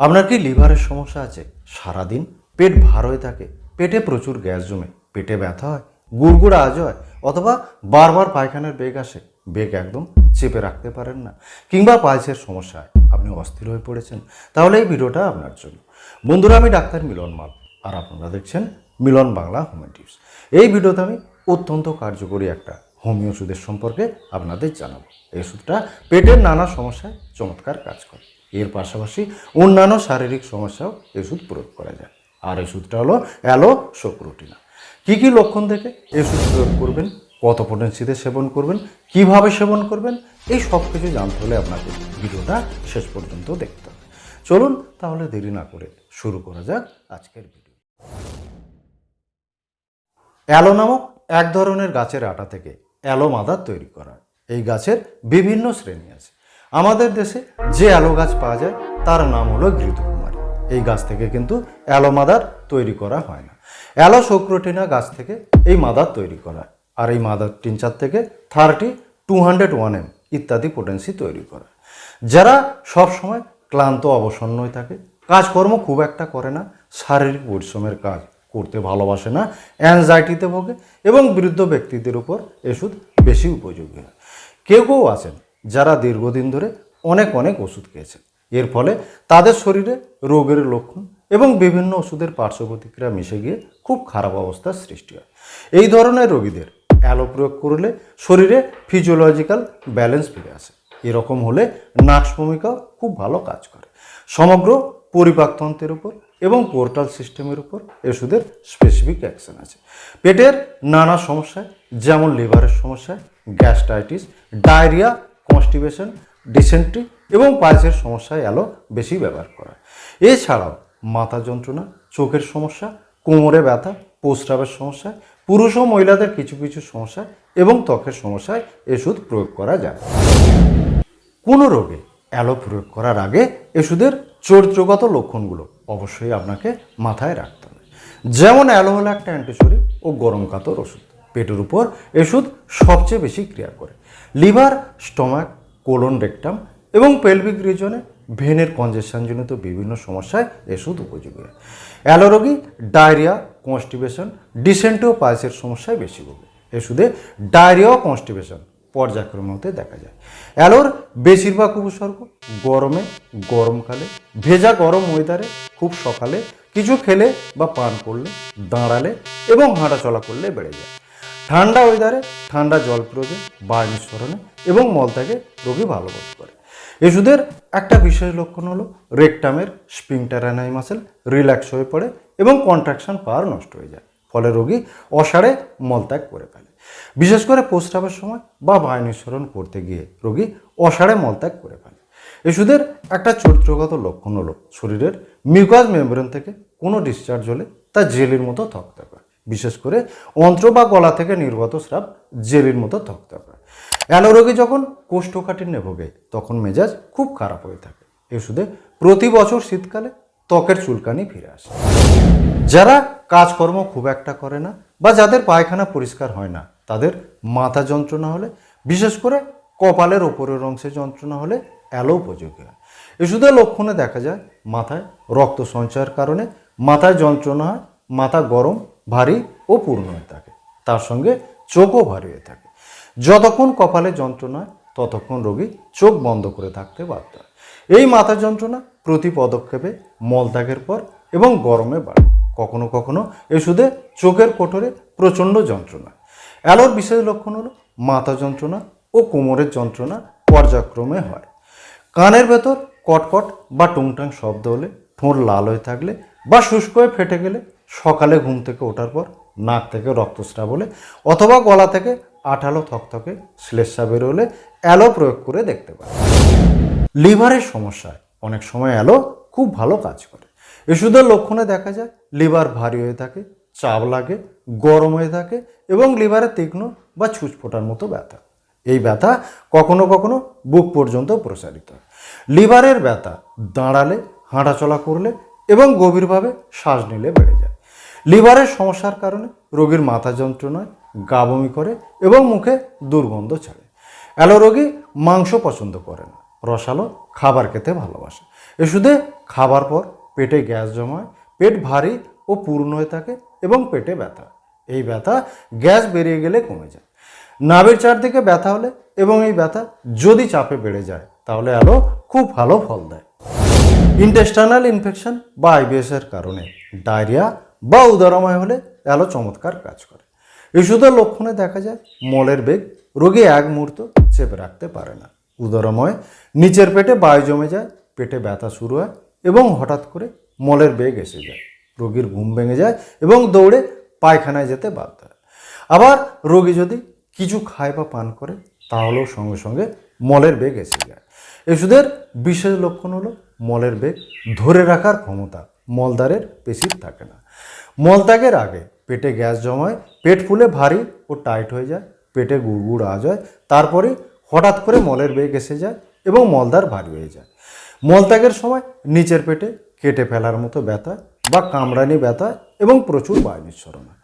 আপনার কি লিভারের সমস্যা আছে? সারাদিন পেট ভার হয়ে থাকে, পেটে প্রচুর গ্যাস জমে, পেটে ব্যথা হয়, গুড়গুড় আজ হয়, অথবা বারবার পায়খানার বেগ আসে, বেগ একদম চেপে রাখতে পারেন না, কিংবা পালসের সমস্যা হয়, আপনি অস্থির হয়ে পড়েছেন। তাহলে এই ভিডিওটা আপনার জন্য। বন্ধুরা, আমি ডাক্তার মিলন মাল, আর আপনারা দেখছেন মিলন বাংলা হোমিও টিপস এই ভিডিওতে আমি অত্যন্ত কার্যকরী একটা হোমিও ওষুধের সম্পর্কে আপনাদের জানাব। এই ওষুধটা পেটের নানা সমস্যায় চমৎকার কাজ করে। এর পাশাপাশি অন্যান্য শারীরিক সমস্যাও ওষুধ প্রয়োগ করা যায়। আর ওষুধটা হলো অ্যালো শোকরুটিনা কী কী লক্ষণ দেখে ওষুধ প্রয়োগ করবেন? কত পোটেন্সিতে সেবন করবেন? কীভাবে সেবন করবেন? এই সব কিছু জানতে হলে আপনাকে ভিডিওটা শেষ পর্যন্ত দেখতে হবে। চলুন তাহলে দেরি না করে শুরু করা যাক আজকের ভিডিও। অ্যালো নামক এক ধরনের গাছের আটা থেকে অ্যালো মাদার তৈরি করা এই গাছের বিভিন্ন শ্রেণি আছে। আমাদের দেশে যে অ্যালো গাছ পাওয়া যায়, তার নাম হলো ঘৃতকুমারী এই গাছ থেকে কিন্তু অ্যালো মাদার তৈরি করা হয় না। অ্যালো শোক্রোটিনা গাছ থেকে এই মাদার তৈরি করা। আর এই মাদার টিনচার থেকে thirty, two hundred, one M ইত্যাদি পোটেন্সি তৈরি করা। যারা সব সময় ক্লান্ত অবসন্ন হয়ে থাকে, কাজকর্ম খুব একটা করে না, শারীরিক পরিশ্রমের কাজ করতে ভালোবাসে না অ্যাংজাইটিতে ভোগে এবং বৃদ্ধ ব্যক্তিদের উপর ওষুধ বেশি উপযোগী হয়। কেউ কেউ আছেন যারা দীর্ঘদিন ধরে অনেক অনেক ওষুধ খেয়েছেন। এর ফলে তাদের শরীরে রোগের লক্ষণ এবং বিভিন্ন ওষুধের পার্শ্ব প্রতিক্রিয়া মিশে গিয়ে খুব খারাপ অবস্থার সৃষ্টি হয়। এই ধরনের রোগীদের অ্যালো প্রয়োগ করলে শরীরে ফিজিওলজিক্যাল ব্যালেন্স ফিরে আসে। এরকম হলে নাক্স ভূমিকাও খুব ভালো কাজ করে। সমগ্র পরিপাকতন্ত্রের উপর এবং পোর্টাল সিস্টেমের উপর ওষুধের স্পেসিফিক অ্যাকশন আছে। পেটের নানা সমস্যায়, যেমন লিভারের সমস্যায় গ্যাস্ট্রাইটিস ডায়রিয়া কনস্টিপেশন ডিসেন্ট্রি এবং পাইলসের সমস্যায় অ্যালো বেশি ব্যবহার করা। এছাড়াও মাথা যন্ত্রণা, চোখের সমস্যা, কোমরে ব্যথা, প্রস্রাবের সমস্যায় পুরুষ ও মহিলাদের কিছু কিছু সমস্যা এবং ত্বকের সমস্যায় ওষুধ প্রয়োগ করা যায়। কোনো রোগে অ্যালো প্রয়োগ করার আগে ওষুধের চরিত্রগত লক্ষণগুলো অবশ্যই আপনাকে মাথায় রাখতে হবে। যেমন অ্যালো হলো একটা অ্যান্টিসরি ও গরম কাতর ওষুধ। পেটের উপর ওষুধ সবচেয়ে বেশি ক্রিয়া করে। লিভার, স্টমাক, কোলন রেকটাম এবং পেলভিক রিজনে ভেনের কনজেশনজনিত বিভিন্ন সমস্যায় ওষুধ উপযোগী। হয় অ্যালো ডায়রিয়া, কনস্টিপেশন ডিসেন্টি ও পাইসের সমস্যায় বেশি ভোগে। ওষুধে ডায়রিয়া ও কনস্টিপেশন পর্যায়ক্রমে হতে দেখা যায়। অ্যালোর বেশিরভাগ উপসর্গ গরমে, গরমকালে, ভেজা গরম ওয়েদারে, খুব সকালে, কিছু খেলে বা পান করলে, দাঁড়ালে এবং হাঁটাচলা করলে বেড়ে যায়। ঠান্ডা ওয়েদারে ঠান্ডা জল প্রয়োগে বা নিঃসরণে এবং মল মলত্যাগে রোগী ভালো বোধ করে। ওষুধের একটা বিশেষ লক্ষণ হলো রেকটামের স্পিংটারানাই মাসেল রিল্যাক্স হয়ে পড়ে এবং কন্ট্রাকশন পাওয়ার নষ্ট হয়ে যায়, ফলে রোগী অসাড়ে মলত্যাগ করে ফেলে। বিশেষ করে প্রস্রাবের সময় বা বায়ু নিঃসরণ করতে গিয়ে রোগী অসাড়ে মলত্যাগ করে ফেলে। ওষুধের একটা চরিত্রগত লক্ষণ হলো শরীরের মিউকাস মেমব্রেন থেকে কোনো ডিসচার্জ হলে তা জেলির মতো থকতে বিশেষ করে অন্ত্র বা গলা থেকে নির্গত স্রাব জেলির মতো থকতে পারে অ্যালো রোগী যখন কোষ্ঠকাঠিন্যে ভোগে, তখন মেজাজ খুব খারাপ হয়ে থাকে। এই ওষুধে প্রতি বছর শীতকালে ত্বকের চুলকানি ফিরে আসে। যারা কাজকর্ম খুব একটা করে না বা যাদের পায়খানা পরিষ্কার হয় না, তাদের মাথা যন্ত্রণা হলে, বিশেষ করে কপালের ওপরের অংশে যন্ত্রণা হলে অ্যালো উপযোগী হয়। ওষুধের লক্ষণে দেখা যায়, মাথায় রক্ত সঞ্চয়ের কারণে মাথায় যন্ত্রণা হয়, মাথা গরম ভারী ও পূর্ণ হয়ে থাকে। তার সঙ্গে চোখও ভারী হয়ে থাকে। যতক্ষণ কপালে যন্ত্রণা, ততক্ষণ রোগী চোখ বন্ধ করে থাকতে বাধ্য হয়। এই মাথা যন্ত্রণা প্রতি পদক্ষেপে মলত্যাগের পর এবং গরমে বাড়ে। কখনো কখনো ওষুধে চোখের কোটরে প্রচণ্ড যন্ত্রণা। অ্যালোর বিশেষ লক্ষণ হলো মাথা যন্ত্রণা ও কোমরের যন্ত্রণা পর্যায়ক্রমে হয়। কানের ভেতর কটকট বা টুংটাং শব্দ হলে, ঠোঁট লাল হয়ে থাকলে বা শুষ্ক হয়ে ফেটে গেলে সকালে ঘুম থেকে ওঠার পর নাক থেকে রক্তস্রাব হলে অথবা গলা থেকে আঠালো থকথকে শ্লেষা বেরোলে অ্যালো প্রয়োগ করে দেখতে পারে লিভারের সমস্যায় অনেক সময় অ্যালো খুব ভালো কাজ করে। ওষুধের লক্ষণে দেখা যায় লিভার ভারী হয়ে থাকে, চাপ লাগে, গরম হয়ে থাকে এবং লিভারে তীক্ষ্ণ বা ছুঁচফোটার মতো ব্যথা। এই ব্যথা কখনো কখনো বুক পর্যন্ত প্রসারিত হয়। লিভারের ব্যথা দাঁড়ালে, হাঁটাচলা করলে এবং গভীরভাবে শ্বাস নিলে বেড়ে যায়। লিভারের সমস্যার কারণে রোগীর মাথা যন্ত্রণায় গা বমি করে এবং মুখে দুর্গন্ধ ছাড়ে। অ্যালো রোগী মাংস পছন্দ করে না, রসালো খাবার খেতে ভালোবাসে। ওষুধে খাবার পর পেটে গ্যাস জমায়, পেট ভারী ও পূর্ণ হয়ে থাকে এবং পেটে ব্যথা। এই ব্যথা গ্যাস বেরিয়ে গেলে কমে যায়। নাভির চারদিকে ব্যথা হলে এবং এই ব্যথা যদি চাপে বেড়ে যায়, তাহলে আরও খুব ভালো ফল দেয়। ইন্টেস্টাইনাল ইনফেকশন বা আইবিএস এর কারণে ডায়রিয়া বা উদরময় হলে অ্যালো চমৎকার কাজ করে। ওষুধের লক্ষণে দেখা যায়, মলের বেগ রোগী এক মুহূর্ত চেপে রাখতে পারে না। উদরময়, নিচের পেটে বায়ু জমে যায়, পেটে ব্যথা শুরু হয় এবং হঠাৎ করে মলের বেগ এসে যায়। রোগীর ঘুম ভেঙে যায় এবং দৌড়ে পায়খানায় যেতে বাধ্য হয়। আবার রোগী যদি কিছু খায় বা পান করে, তাহলেও সঙ্গে সঙ্গে মলের বেগ এসে যায়। ওষুধের বিশেষ লক্ষণ হলো মলের বেগ ধরে রাখার ক্ষমতা মলদারের পেশির থাকে না। মলত্যাগের আগে পেটে গ্যাস জমায়, পেট ফুলে ভারী ও টাইট হয়ে যায়, পেটে গুড়গুড় আওয়াজ হয়, তারপরে হঠাৎ করে মলের বেগ এসে যায় এবং মলদার ভারী হয়ে যায়। মলত্যাগের সময় নিচের পেটে কেটে ফেলার মতো ব্যথা বা কামড়ানি ব্যথা এবং প্রচুর বায়ু নিঃসরণ হয়।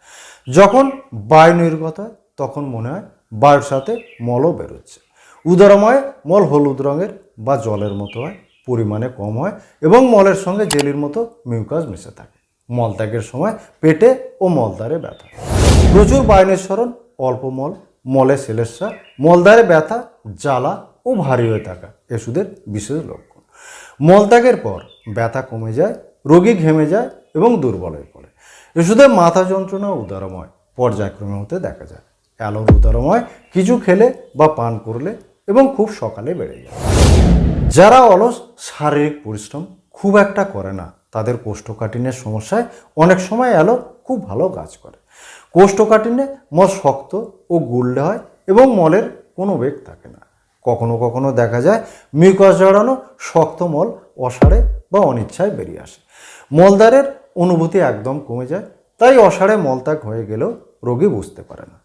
যখন বায়ু নির্গত হয়, তখন মনে হয় বায়ুর সাথে মলও বেরোচ্ছে। উদরময় মল হলুদ রঙের বা জলের মতো হয়। পরিমাণে কম হয় এবং মলের সঙ্গে জেলির মতো মিউকাস মিশে থাকে। মলত্যাগের সময় পেটে ও মলদ্বারে ব্যথা। প্রচুর বায়ু নিঃসরণ অল্প মল, মলে সেলেসা মলদ্বারে ব্যথা, জ্বালা ও ভারী হয়ে থাকা এসুদের বিশেষ লক্ষণ। মলত্যাগের পর ব্যথা কমে যায়, রোগী ঘেমে যায় এবং দুর্বল হয়ে পড়ে। এসুদের মাথা যন্ত্রণা উদারময় পর্যায়ক্রমে হতে দেখা যায়। অ্যালোর উদারময়, কিছু খেলে বা পান করলে এবং খুব সকালে বেড়ে যায়। যারা অলস, শারীরিক পরিশ্রম খুব একটা করে না, তাদের কোষ্ঠকাঠিন্যের সমস্যায় অনেক সময় অ্যালো খুব ভালো কাজ করে। কোষ্ঠকাঠিন্যে মল শক্ত ও গুলডে হয় এবং মলের কোনো বেগ থাকে না। কখনো কখনো দেখা যায় মিউকাস জড়ানো শক্ত মল অসাড়ে বা অনিচ্ছায় বেরিয়ে আসে। মলদারের অনুভূতি একদম কমে যায়, তাই অসাড়ে মলত্যাগ হয়ে গেলেও রোগী বুঝতে পারে না।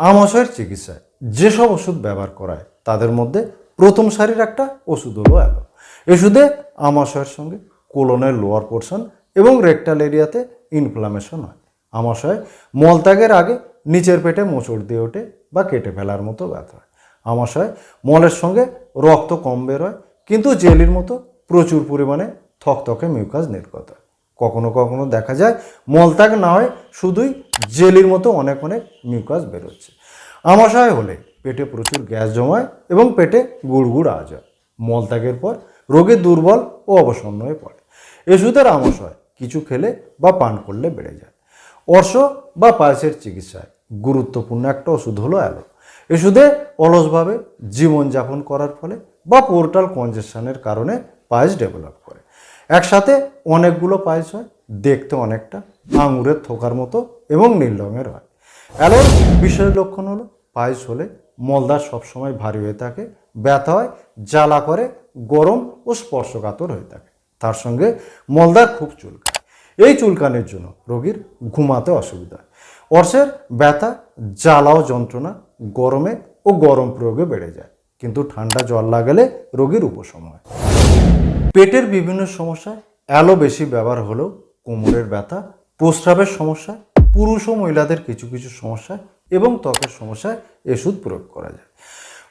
আমাশয়ের চিকিৎসায় যেসব ওষুধ ব্যবহার করায়, তাদের মধ্যে প্রথম সারির একটা ওষুধ হলো অ্যালো। ওষুধে আমাশয়ের সঙ্গে কোলনের লোয়ার পোর্শন এবং রেকটাল এরিয়াতে ইনফ্লামেশন হয়। আমাশয় মলত্যাগের আগে নিচের পেটে মোচড় দিয়ে ওঠে বা কেটে ফেলার মতো ব্যথা হয়। আমাশয় মলের সঙ্গে রক্ত কম বেরোয় কিন্তু জেলির মতো প্রচুর পরিমাণে থকথকে মিউকাস নির্গত হয়। কখনো কখনো দেখা যায় মলত্যাগ না হয়, শুধুই জেলির মতো অনেক অনেক মিউকাস বেরোচ্ছে আমাশয় হলে পেটে প্রচুর গ্যাস জমায় এবং পেটে গুড়গুড় আওয়াজ হয়। মলত্যাগের পর রোগে দুর্বল ও অবসন্ন হয়ে পড়ে। ওষুধের হয়, কিছু খেলে বা পান করলে বেড়ে যায়। অর্শ বা পায়েসের চিকিৎসায় গুরুত্বপূর্ণ একটা ওষুধ হলো অ্যালো ওষুধে অলসভাবে জীবনযাপন করার ফলে বা পোর্টাল কনজেশনের কারণে পায়েস ডেভেলপ করে। একসাথে অনেকগুলো পায়েস হয়, দেখতে অনেকটা আঙুরের থোকার মতো এবং নীল রঙের হয়। অ্যালোর বিশেষ লক্ষণ হলো, পায়েস হলে মলদার সবসময় ভারী হয়ে থাকে, ব্যথা হয়, জ্বালা করে, গরম ও স্পর্শকাতর হয়ে থাকে। তার সঙ্গে মলদার খুব চুলকায়। এই চুলকানের জন্য রোগীর ঘুমাতে অসুবিধা হয়। অর্শের ব্যথা জ্বালাও যন্ত্রণা গরমে ও গরম প্রয়োগে বেড়ে যায়। কিন্তু ঠান্ডা জল লাগালে রোগীর উপশম হয়। পেটের বিভিন্ন সমস্যায় অ্যালো বেশি ব্যবহার হলেও কোমরের ব্যথা, প্রস্রাবের সমস্যা, পুরুষ ও মহিলাদের কিছু কিছু সমস্যায় এবং ত্বকের সমস্যায় ওষুধ প্রয়োগ করা যায়।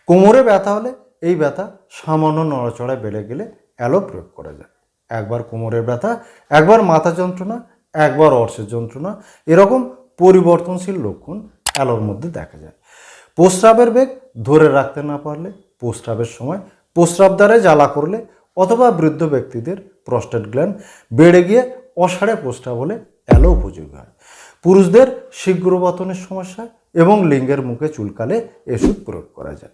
কোমরে ব্যথা হলে এই ব্যথা সামান্য নড়াচড়ায় বেড়ে গেলে অ্যালো প্রয়োগ করা যায়। একবার কোমরের ব্যথা, একবার মাথা যন্ত্রণা, একবার অর্শের যন্ত্রণা, এরকম পরিবর্তনশীল লক্ষণ অ্যালোর মধ্যে দেখা যায়। প্রস্রাবের বেগ ধরে রাখতে না পারলে, প্রস্রাবের সময় প্রস্রাব দ্বারে জ্বালা করলে অথবা বৃদ্ধ ব্যক্তিদের প্রস্টেট গ্ল্যান্ড বেড়ে গিয়ে অসাড়ে প্রস্রাব হলে অ্যালো উপযোগী হয়। পুরুষদের শীঘ্রবতনের সমস্যা এবং লিঙ্গের মুখে চুলকালে ওষুধ প্রয়োগ করা যায়।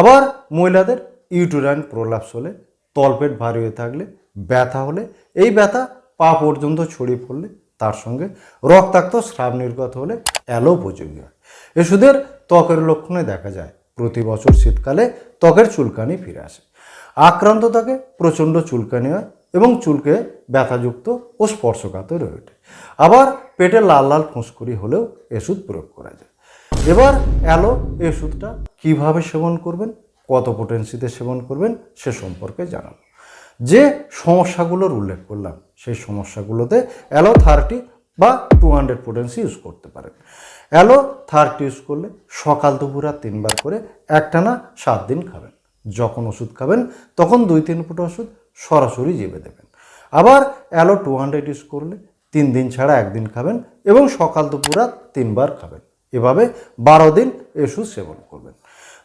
আবার মহিলাদের ইউটেরাইন প্রলাপস হলে তলপেট ভারী হয়ে থাকলে ব্যথা হলে এই ব্যথা পা পর্যন্ত ছড়িয়ে পড়লে তার সঙ্গে রক্তাক্ত, স্রাব নির্গত হলে অ্যালো উপযোগী হয়। ওষুধের ত্বকের লক্ষণে দেখা যায়, প্রতি বছর শীতকালে ত্বকের চুলকানি ফিরে আসে। আক্রান্ত ত্বকে প্রচণ্ড চুলকানি হয় এবং চুলকে ব্যথাযুক্ত ও স্পর্শকাতর হয়ে ওঠে। আবার পেটে লাল লাল ফুঁসকুড়ি হলেও ওষুধ প্রয়োগ করা যায়। এবার অ্যালো এই ওষুধটা কীভাবে সেবন করবেন, কত পোটেন্সিতে সেবন করবেন সে সম্পর্কে জানাব। যে সমস্যাগুলোর উল্লেখ করলাম, সেই সমস্যাগুলোতে অ্যালো থার্টি বা টু হান্ড্রেড পোটেন্সি ইউজ করতে পারেন। অ্যালো থার্টি ইউজ করলে সকাল দুপুর আর তিনবার করে একটানা সাত দিন খাবেন। যখন ওষুধ খাবেন, তখন দুই তিন ফুট ওষুধ সরাসরি জিভে দেবেন। আবার অ্যালো টু হান্ড্রেড ইউজ করলে তিন দিন ছাড়া একদিন খাবেন এবং সকাল, দুপুর তিনবার খাবেন। এভাবে বারো দিন এই ওষুধ সেবন করবেন।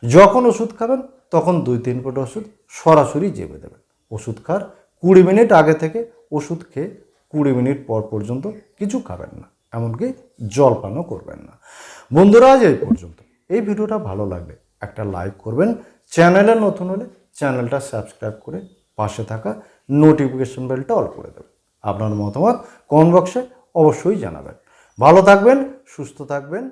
যখন ওষুধ খাবেন, তখন দুই, তিন ফুট ওষুধ সরাসরি জেবে দেবেন। ওষুধ খাওয়ার কুড়ি মিনিট আগে থেকে ওষুধ খেয়ে কুড়ি মিনিট পর পর্যন্ত কিছু খাবেন না, এমনকি জলপানও করবেন না। বন্ধুরা, আজ এই পর্যন্ত। এই ভিডিওটা ভালো লাগলে একটা লাইক করবেন। চ্যানেলে নতুন হলে চ্যানেলটা সাবস্ক্রাইব করে পাশে থাকা নোটিফিকেশন বেলটা অল করে দেবেন। আপনার মতামত কমেন্ট বক্সে অবশ্যই জানাবেন। ভালো থাকবেন সুস্থ থাকবেন।